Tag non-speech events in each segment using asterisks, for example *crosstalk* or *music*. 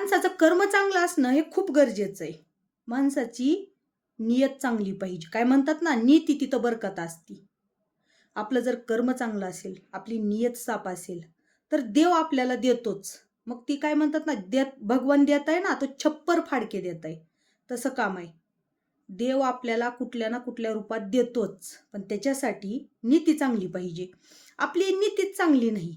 माणसाचं कर्म चांगलं असणं हे खूप गरजेचं आहे. माणसाची नियत चांगली पाहिजे. काय म्हणतात ना नीती तिथं बरकत असती. आपलं जर कर्म चांगलं असेल आपली नियत साप असेल तर देव आपल्याला देतोच. मग ती काय म्हणतात ना देत भगवान देत आहे ना तो छप्पर फाडके देत आहे. तसं काम आहे. देव आपल्याला कुठल्या ना कुठल्या रूपात देतोच. पण त्याच्यासाठी नीती चांगली पाहिजे. आपली नीतीच चांगली नाही.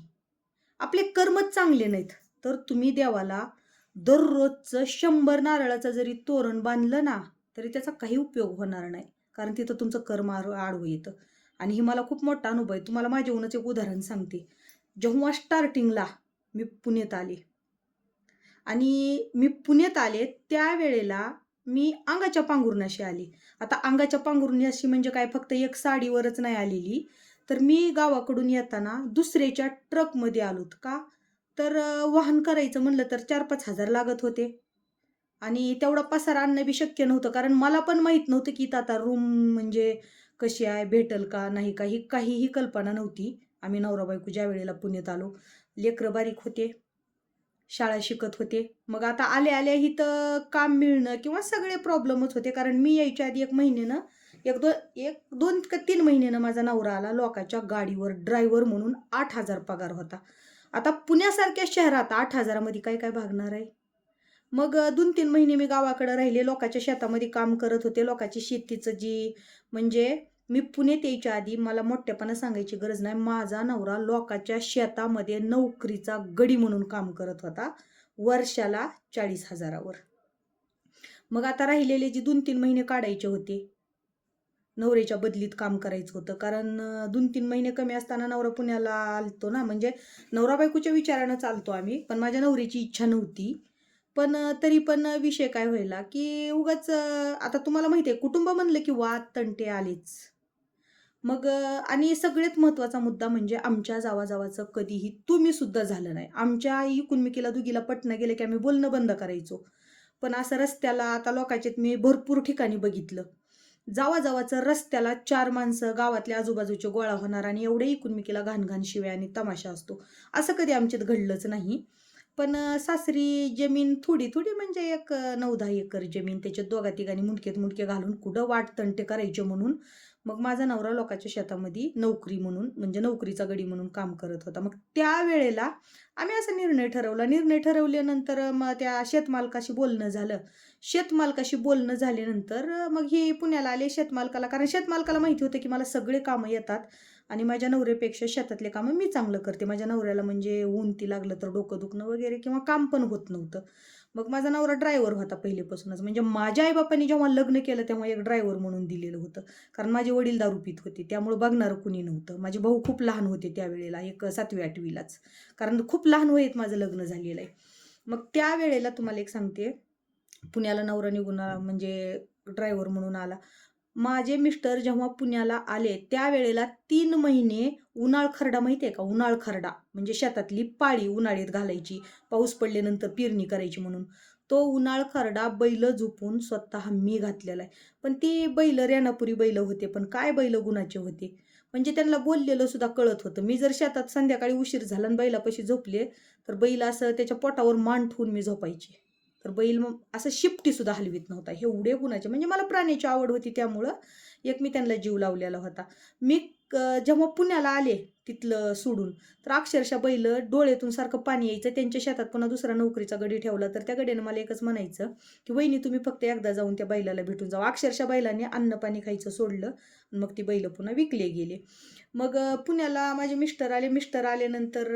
आपले कर्मच चांगले नाहीत. तर तुम्ही देवाला दररोजचं शंभर नारळाचं जरी तोरण बांधलं ना तरी त्याचा काही उपयोग होणार नाही. कारण तिथं तुमचं कर्म आड- आडवं येतं आणि ही मला खूप मोठा अनुभव आहे. तुम्हाला माझ्याहूनच एक उदाहरण सांगते. जेव्हा स्टार्टिंगला मी पुण्यात आले आणि मी पुण्यात आले त्यावेळेला मी अंगाच्या पांघरुणाशी आली. आता अंगाच्या पांघरुणाशी म्हणजे काय? फक्त एक साडीवरच नाही आलेली. तर मी गावाकडून येताना दुसऱ्याच्या ट्रकमध्ये आलोत का? तर वाहन करायचं म्हणलं तर चार पाच हजार लागत होते. आणि तेवढा पसार आणणं बी शक्य नव्हतं कारण मला पण माहीत नव्हतं की इथं आता रूम म्हणजे कशी आहे भेटल का नाही का ही काहीही कल्पना नव्हती. आम्ही नवरा बायको ज्या वेळेला पुण्यात आलो लेकरं बारीक होते शाळा शिकत होते. मग आता आल्या आल्या इथं काम मिळणं किंवा सगळे प्रॉब्लेमच होते कारण मी यायच्या आधी एक महिन्यानं एक दोन एक दोन का तीन महिन्यानं माझा नवरा आला लोकाच्या गाडीवर ड्रायव्हर म्हणून आठ हजार पगार होता. आता पुण्यासारख्या शहरात आठ हजारामध्ये काय काय भागणार आहे? मग दोन तीन महिने मी गावाकडे राहिले लोकांच्या शेतामध्ये काम करत होते लोकांची शेतीचं जी म्हणजे मी पुण्यात यायच्या आधी मला मोठ्यापणा सांगायची गरज नाही. माझा नवरा लोकांच्या शेतामध्ये नोकरीचा गडी म्हणून काम करत होता वर्षाला चाळीस हजारावर. मग आता राहिलेले जे दोन तीन महिने काढायचे होते नवऱ्याच्या बदलीत काम करायचं होतं. कारण दोन तीन महिने कमी असताना नवरा पुण्याला आलतो ना. म्हणजे नवरा बायकोच्या विचारानं चालतो आम्ही. पण माझ्या नवऱ्याची इच्छा नव्हती. पण तरी पण विषय काय व्हायला की उगाच आता तुम्हाला माहिती आहे कुटुंब म्हणलं की वाद तंटे आलेच. मग आणि सगळ्यात महत्त्वाचा मुद्दा म्हणजे आमच्या जावाजावाचं कधीही तुम्ही सुद्धा झालं नाही. आमच्या आई कुणमिकीला दुगीला पटणं गेलं की आम्ही बोलणं बंद करायचो. पण असं रस्त्याला आता लोकांच्यात मी भरपूर ठिकाणी बघितलं. जावा जावाचं रस्त्याला चार माणसं गावातल्या आजूबाजूचे गोळा होणार आणि एवढे एकूणमिकीला घाण घाण शिव्या आणि तमाशा असतो. असं कधी आमच्यात घडलंच नाही. पण सासरी जमीन थोडी थोडी म्हणजे एक नऊ दहा एकर जमीन त्याच्यात दोघा तिघांनी मुंडकेत मुंडके घालून कुठं वाट तंटे करायचे म्हणून मग माझा नवरा लोकांच्या शेतामध्ये नोकरी म्हणून म्हणजे नोकरीचा गडी म्हणून काम करत होता. मग त्यावेळेला आम्ही असा निर्णय ठरवला. निर्णय ठरवल्यानंतर मग त्या शेतमालकाशी बोलणं झालं. शेतमालकाशी बोलणं झाल्यानंतर मग हे पुण्याला आले शेतमालकाला. कारण शेतमालकाला माहिती होतं की मला सगळे कामं येतात आणि माझ्या नवऱ्यापेक्षा शेतातले कामं मी चांगलं करते. माझ्या नवऱ्याला म्हणजे ऊन ती लागलं तर डोकं दुखणं वगैरे किंवा काम पण होत नव्हतं. मग माझा नवरा ड्रायव्हर होता पहिलेपासूनच. म्हणजे माझ्या आईबापाने जेव्हा लग्न केलं तेव्हा एक ड्रायव्हर म्हणून दिलेलं होतं. कारण माझे वडील दारू पित होते. त्यामुळे बघणारं कुणी नव्हतं. माझे भाऊ खूप लहान होते त्यावेळेला एक सातवी आठवीलाच. कारण खूप लहान वयेत माझं लग्न झालेलं आहे. मग त्यावेळेला तुम्हाला एक सांगते. पुण्याला नवरा निघून म्हणजे ड्रायव्हर म्हणून आला. माझे मिस्टर जेव्हा पुण्याला आले त्यावेळेला तीन महिने उन्हाळ खरडा माहिती आहे का? उन्हाळ खरडा म्हणजे शेतातली पाळी उन्हाळीत घालायची पाऊस पडल्यानंतर पेरणी करायची म्हणून. तो उन्हाळ खरडा बैल झोपून स्वतः मी घातलेला आहे पण ती बैल रेणापुरी बैल होते पण काय बैल गुणाचे होते? म्हणजे त्यांना बोललेलं सुद्धा कळत होतं. मी जर शेतात संध्याकाळी उशीर झाला आणि बैलापाशी झोपले तर बैल असं त्याच्या पोटावर मान ठेवून मी झोपायची. तर बैल मग असं शिपटी सुद्धा हलवीत नव्हता. एवढे गुणाचे. म्हणजे मला प्राण्याची आवड होती त्यामुळं एक मी त्यांना जीव लावलेला होता. मी जेव्हा पुण्याला आले तिथलं सोडून. तर अक्षरशः बैल डोळ्यातून सारखं पाणी यायचं त्यांच्या शेतात पुन्हा दुसरा नोकरीचा गडी ठेवला तर त्या गडीनं मला एकच म्हणायचं की वहिनी तुम्ही फक्त एकदा जाऊन त्या बैलाला भेटून जाऊ अक्षरशः बैलाने अन्न पाणी खायचं सोडलं मग ती बैल पुन्हा विकले गेले. मग पुण्याला माझे मिस्टर आले. मिस्टर आल्यानंतर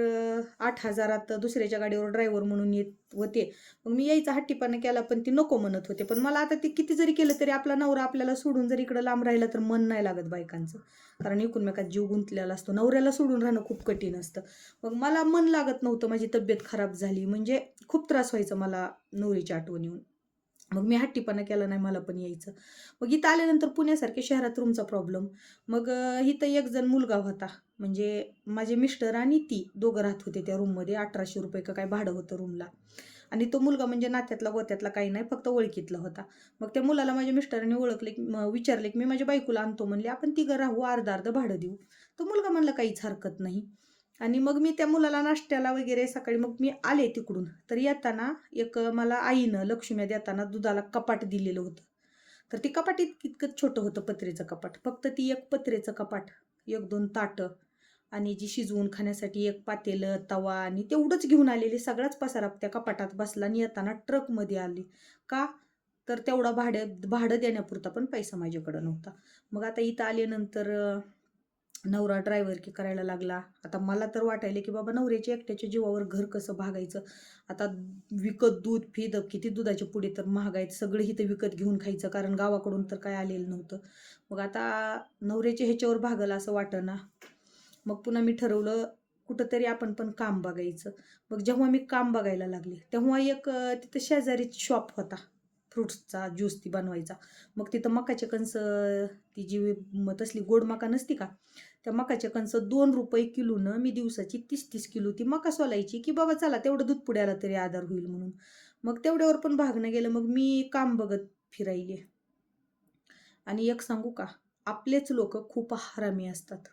आठ हजारात दुसऱ्याच्या गाडीवर ड्रायव्हर म्हणून येत होते. मग मी यायचा हट्टीपणा केला पण ती नको म्हणत होते. पण मला आता ते किती जरी केलं तरी आपला नवरा आपल्याला सोडून जर इकडं लांब राहिला तर मन नाही लागत बायकांचं. कारण एकूणमेकात जीव गुंतलेला असतो. नवऱ्याला सोडून राहणं खूप कठीण असतं. मग मला मन लागत नव्हतं माझी तब्येत खराब झाली. म्हणजे खूप त्रास व्हायचा मला नवरीच्या आठवण येऊन मग मी हट्टीपणा केला नाही मला पण यायचं. मग इथं आल्यानंतर पुण्यासारख्या शहरात रूमचा प्रॉब्लेम मग इथं एक जण मुलगा होता. म्हणजे माझे मिस्टर आणि ती दोघं राहत होते त्या रूममध्ये अठराशे रुपये का काय भाडं होतं रूमला आणि तो मुलगा म्हणजे नात्यातला गोत्यातला काही नाही फक्त ओळखीतला होता. मग त्या मुलाला माझ्या मिस्टरांनी ओळखले की विचारले की मी माझ्या बायकोला आणतो म्हणले आपण तिघं राहू अर्धा अर्ध भाडं देऊ. तो मुलगा म्हणला काहीच हरकत नाही. आणि मग मी त्या मुलाला नाश्त्याला वगैरे सकाळी मग मी आले तिकडून. तर येताना एक मला आईनं लक्ष्म्या देताना दुधाला कपाट दिलेलं होतं. तर ती कपाट इत छोटं होतं पत्रेचं कपाट. फक्त ती एक पत्रेचं कपाट एक दोन ताटं आणि जी शिजवून खाण्यासाठी एक पातेलं तवा आणि तेवढंच घेऊन आलेली सगळाच पसारा त्या कपाटात बसला आणि येताना ट्रकमध्ये आले. का? तर तेवढा भाड्या भाडं देण्यापुरता पण पैसा माझ्याकडं नव्हता. मग आता इथं आल्यानंतर नवरा ड्रायव्हर की करायला लागला. आता मला तर वाटायले की बाबा नवऱ्याच्या एकट्याच्या जीवावर घर कसं भागायचं? आता विकत दूध फी तर किती दुधाचे पुढे तर महागायचं सगळे सगळं इथं विकत घेऊन खायचं कारण गावाकडून तर काय आलेलं नव्हतं. मग आता नवऱ्याच्या ह्याच्यावर भागलं असं वाटना. मग पुन्हा मी ठरवलं कुठंतरी आपण पण काम बघायचं. मग जेव्हा मी काम बघायला लागले तेव्हा एक तिथं शेजारीच शॉप होता. फ्रूट्सचा ज्यूस ती बनवायचा. मग तिथं मकाचे कणस ती जी तसली गोड मका नसती का त्या मकाच्या कणस दोन रुपये किलोनं मी दिवसाची तीस तीस किलो ती मका सोलायची की बाबा चला तेवढं दूध पुड्याला तरी आधार होईल म्हणून. मग तेवढ्यावर पण भागणं गेलं मग मी काम बघत फिरायले. आणि एक सांगू का आपलेच लोक खूप हरामी असतात.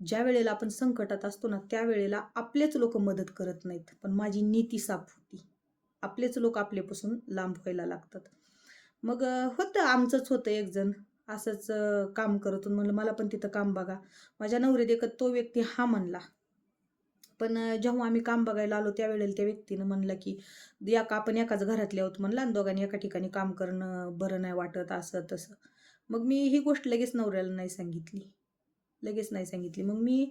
ज्या वेळेला आपण संकटात असतो ना त्यावेळेला आपलेच लोक मदत करत नाहीत. पण माझी नीती साफ होती. आपलेच लोक आपल्यापासून लांब व्हायला लागतात. मग होतं आमचंच होतं एक जण असंच काम करत म्हणलं मला पण तिथं काम बघा. माझ्या नवरे देखत तो व्यक्ती हा म्हणला. पण जेव्हा आम्ही काम बघायला आलो त्यावेळेला त्या व्यक्तीनं म्हणलं की या का आपण एकाच घरातले आहोत म्हणलं आणि दोघांनी एका ठिकाणी काम करणं बरं नाही वाटत असं तसं. मग मी ही गोष्ट लगेच नवऱ्याला नाही सांगितली. लगेच नाही सांगितली. मग मी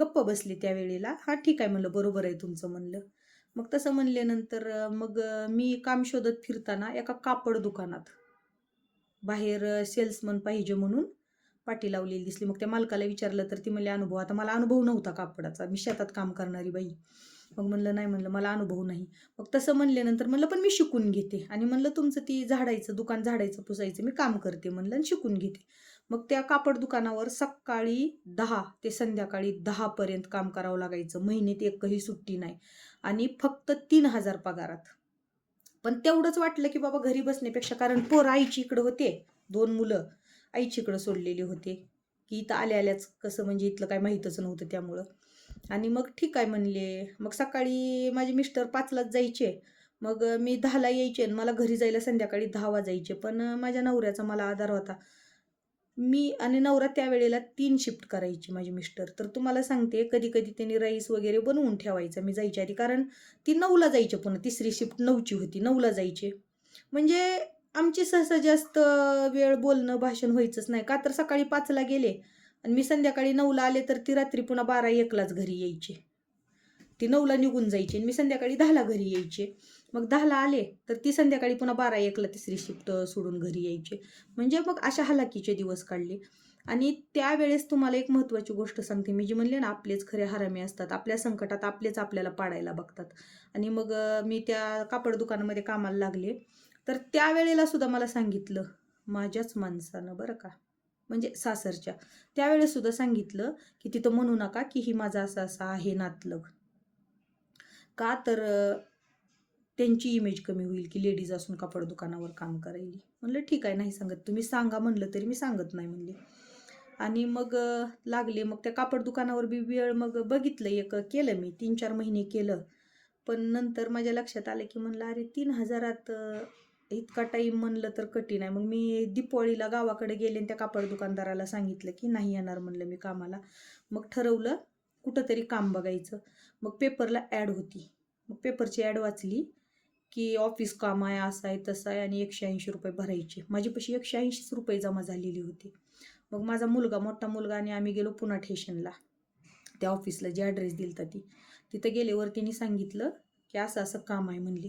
गप्प बसली त्यावेळेला हा ठीक आहे म्हणलं बरोबर आहे तुमचं म्हणलं. मग तसं म्हणल्यानंतर मग मी काम शोधत फिरताना एका कापड दुकानात बाहेर सेल्समन पाहिजे म्हणून पाठी लावलेली दिसली. मग त्या मालकाला विचारलं तर ती म्हणली अनुभव आता मला अनुभव नव्हता कापडाचा. मी शेतात काम करणारी बाई. मग म्हणलं नाही म्हणलं मला अनुभव नाही. मग तसं म्हणल्यानंतर म्हणलं पण मी शिकून घेते. आणि म्हणलं तुमचं ती झाडायचं दुकान झाडायचं पुसायचं मी काम करते म्हणलं आणि शिकून घेते. मग त्या कापड दुकानावर सकाळी दहा ते संध्याकाळी दहापर्यंत काम करावं लागायचं. महिन्यात एकही सुट्टी नाही. आणि फक्त तीन हजार पगारात. पण तेवढंच वाटलं की बाबा घरी बसण्यापेक्षा कारण पोर आईची इकडं होते. दोन मुलं आईची इकडं सोडलेली होते. की इथं आल्या आल्याच कसं म्हणजे इथलं काय माहीतच नव्हतं त्यामुळं. आणि मग ठीक आहे म्हणले. मग सकाळी माझे मिस्टर पाचलाच जायचे. मग मी दहाला यायचे आणि मला घरी जायला संध्याकाळी दहा वाजायचे. पण माझ्या नवऱ्याचा मला आधार होता. मी आणि नवरा त्यावेळेला तीन शिफ्ट करायची माझी मिस्टर तर तुम्हाला सांगते कधी कधी त्यांनी राईस वगैरे बनवून ठेवायचं मी जायच्या आधी. कारण ती नऊला जायचे पुन्हा. तिसरी शिफ्ट नऊची होती नऊला जायचे. म्हणजे आमची सहसा जास्त वेळ बोलणं भाषण व्हायचंच नाही. का तर सकाळी पाचला गेले आणि मी संध्याकाळी नऊला आले तर ती रात्री पुन्हा बारा एकलाच घरी यायची. ती नऊला निघून जायची आणि मी संध्याकाळी दहाला घरी यायचे. मग दहाला आले तर ती संध्याकाळी पुन्हा बारा एकला तिसरी शिफ्ट सोडून घरी यायचे. म्हणजे मग अशा हलाकीचे दिवस काढले. आणि त्यावेळेस तुम्हाला एक महत्त्वाची गोष्ट सांगते. मी जी म्हणले ना आपलेच खरे हरामी असतात. आपल्या संकटात आपलेच आपल्याला पाडायला बघतात. आणि मग मी त्या कापड दुकानामध्ये कामाला लागले. तर त्यावेळेला सुद्धा मला सांगितलं माझ्याच माणसानं बरं का. म्हणजे सासरच्या. त्यावेळेस सुद्धा सांगितलं की तिथं म्हणू नका की ही माझा असं असा आहे नातलग. का तर त्यांची इमेज कमी होईल की लेडीज असून कापड दुकानावर काम करायली म्हणलं ठीक आहे नाही सांगत. तुम्ही सांगा म्हणलं तरी मी सांगत नाही म्हणले. आणि मग लागले. मग त्या कापड दुकानावर बी वेळ मग बघितलं. एक केलं मी तीन चार महिने केलं. पण नंतर माझ्या लक्षात आलं की म्हणलं अरे तीन हजारात इतका टाईम म्हणलं तर कठीण आहे. मग मी दीपावळीला गावाकडे गेले आणि त्या कापड दुकानदाराला सांगितलं की नाही येणार म्हणलं मी कामाला. मग ठरवलं कुठंतरी काम बघायचं. मग पेपरला ॲड होती. मग पेपरची ॲड वाचली. की ऑफिस काम आहे असं आहे तसं आहे आणि एकशे ऐंशी रुपये भरायचे. माझ्यापाशी एकशे ऐंशीच रुपये जमा झालेली होती. मग माझा मुलगा मोठा मुलगा आणि आम्ही गेलो पुन्हा ठेशनला त्या ऑफिसला जे ॲड्रेस दिलता ती. तिथं गेल्यावर तिने सांगितलं की असं असं काम आहे म्हणले.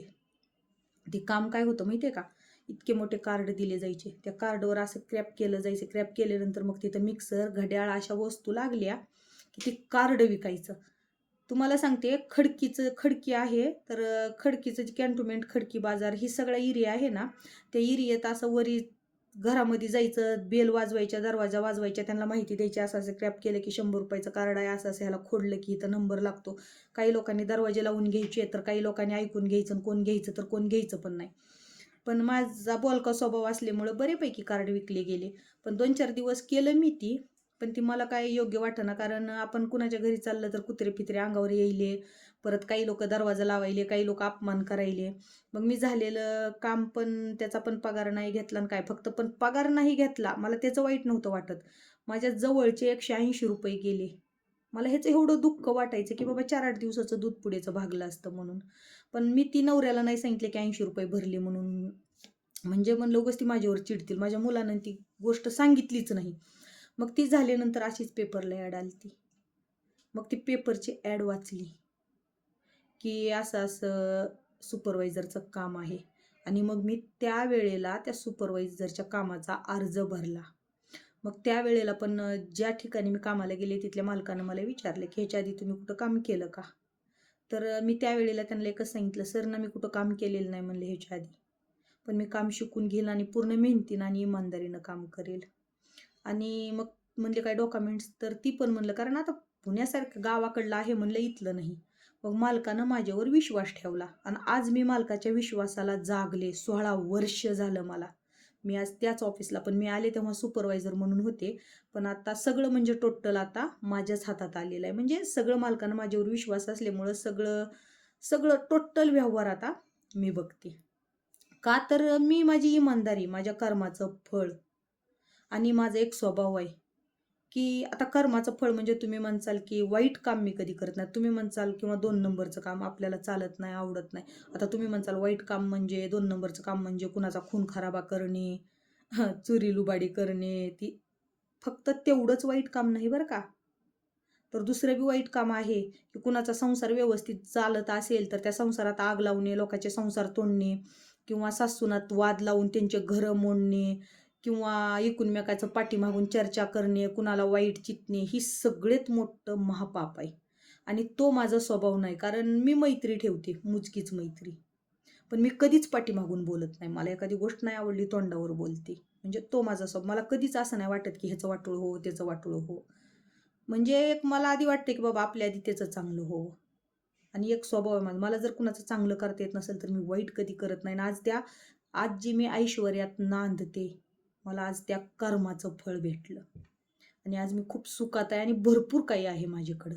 ते काम काय होतं माहिती आहे का? इतके मोठे कार्ड दिले जायचे. त्या कार्डवर असं क्रॅप केलं जायचं. क्रॅप केल्यानंतर मग तिथं मिक्सर घड्याळ अशा वस्तू लागल्या की ते कार्ड विकायचं. तुम्हाला सांगते खडकीचं खडकी आहे तर खडकीचं जे कॅन्टोमेंट खडकी बाजार ही सगळा एरिया आहे ना त्या एरियात असं वरी घरामध्ये जायचं बेल वाजवायच्या दरवाजा वाजवायच्या त्यांना माहिती द्यायची असं असं क्रॅप केलं की शंभर रुपयाचं कार्ड आहे असं असं ह्याला खोडलं की इथं नंबर लागतो. काही लोकांनी दरवाजे लावून घ्यायचे तर काही लोकांनी ऐकून घ्यायचं कोण घ्यायचं तर कोण घ्यायचं पण नाही. पण माझा बॉलका स्वभाव असल्यामुळं बरेपैकी कार्ड विकले गेले. पण दोन चार दिवस केलं मी ती पण ती मला काय योग्य वाटेना कारण आपण कुणाच्या घरी चाललं तर कुत्रे फित्रे अंगावर येईले परत काही लोक दरवाजा लावायले काही लोक अपमान करायले. मग मी झालेलं काम पण त्याचा पण पगार नाही घेतला आणि काय फक्त पण पगार नाही घेतला मला त्याचं वाईट नव्हतं वाटत. माझ्या जवळचे एकशे ऐंशी रुपये गेले. मला ह्याचं एवढं दुःख वाटायचं की बाबा चार आठ दिवसाचं दूध पुढेचं भागलं असतं म्हणून. पण मी ती नवऱ्याला नाही सांगितले की ऐंशी रुपये भरले म्हणून. म्हणजे म्हणलं उगाच ती माझ्यावर चिडतील. माझ्या मुलानं ती गोष्ट सांगितलीच नाही. मग ती झाल्यानंतर अशीच पेपरला ॲड आली ती मग ती पेपरची ॲड वाचली. की असं असं सुपरवायझरचं काम आहे. आणि मग मी त्या वेळेला त्या सुपरवायझरच्या कामाचा अर्ज भरला. मग त्या वेळेला पण ज्या ठिकाणी मी कामाला गेले तिथल्या मालकानं मला विचारले की ह्याच्या आधी तुम्ही कुठं काम केलं का? तर मी त्यावेळेला त्यांना एकच सांगितलं सर ना मी कुठं काम केलेलं नाही म्हणलं ह्याच्या आधी पण मी काम शिकून घेईल आणि पूर्ण मेहनतीनं आणि इमानदारीनं काम करेल. आणि मग म्हणले काय डॉक्युमेंट्स तर ती पण म्हणलं कारण आता पुण्यासारखं गावाकडलं आहे म्हणलं इथलं नाही. मग मालकानं माझ्यावर विश्वास ठेवला आणि आज मी मालकाच्या विश्वासाला जागले सोळा वर्ष झालं मला. मी आज त्याच ऑफिसला पण मी आले तेव्हा सुपरवायझर म्हणून होते. पण आता सगळं म्हणजे टोटल आता माझ्याच हातात आलेलं आहे. म्हणजे सगळं मालकानं माझ्यावर विश्वास असल्यामुळं सगळं सगळं टोटल व्यवहार आता मी बघते. का तर मी माझी इमानदारी माझ्या कर्माचं फळ आणि माझा एक स्वभाव आहे की आता कर्माचं फळ म्हणजे तुम्ही म्हणसाल की वाईट काम मी कधी करत नाही. तुम्ही म्हणसाल किंवा दोन नंबरचं काम आपल्याला चालत नाही आवडत नाही. आता तुम्ही म्हणसाल वाईट काम म्हणजे दोन नंबरचं काम म्हणजे कुणाचा खून खराबा करणे चुरी *laughs* चोरी लुबाडी करणे ती फक्त तेवढंच वाईट काम नाही बरं का? तर दुसरं बी वाईट काम आहे की कुणाचा संसार व्यवस्थित चालत असेल तर त्या संसारात आग लावणे लोकांचे संसार तोडणे किंवा सासूनात वाद लावून त्यांचे घरं मोडणे किंवा एकूणमेकाचं पाठीमागून चर्चा करणे कुणाला वाईट चितणे ही सगळ्यात मोठं महापाप आहे. आणि तो माझा स्वभाव नाही कारण मी मैत्री ठेवते मुजकीच मैत्री. पण मी कधीच पाठीमागून बोलत नाही. मला एखादी गोष्ट नाही आवडली तोंडावर बोलते. म्हणजे तो माझा स्वभाव. मला कधीच असं नाही वाटत की ह्याचं वाटोळ हो त्याचं वाटोळ हो. म्हणजे एक मला आधी वाटते की बाबा आपल्या आधी त्याचं चांगलं हो. आणि एक स्वभाव आहे माझा. मला जर कुणाचं चांगलं करता येत नसेल तर मी वाईट कधी करत नाही. आणि आज त्या आज जी मी ऐश्वर्यात नांदते. मला आज त्या कर्माचं फळ भेटलं. आणि आज मी खूप सुखात आहे आणि भरपूर काही आहे माझ्याकडं.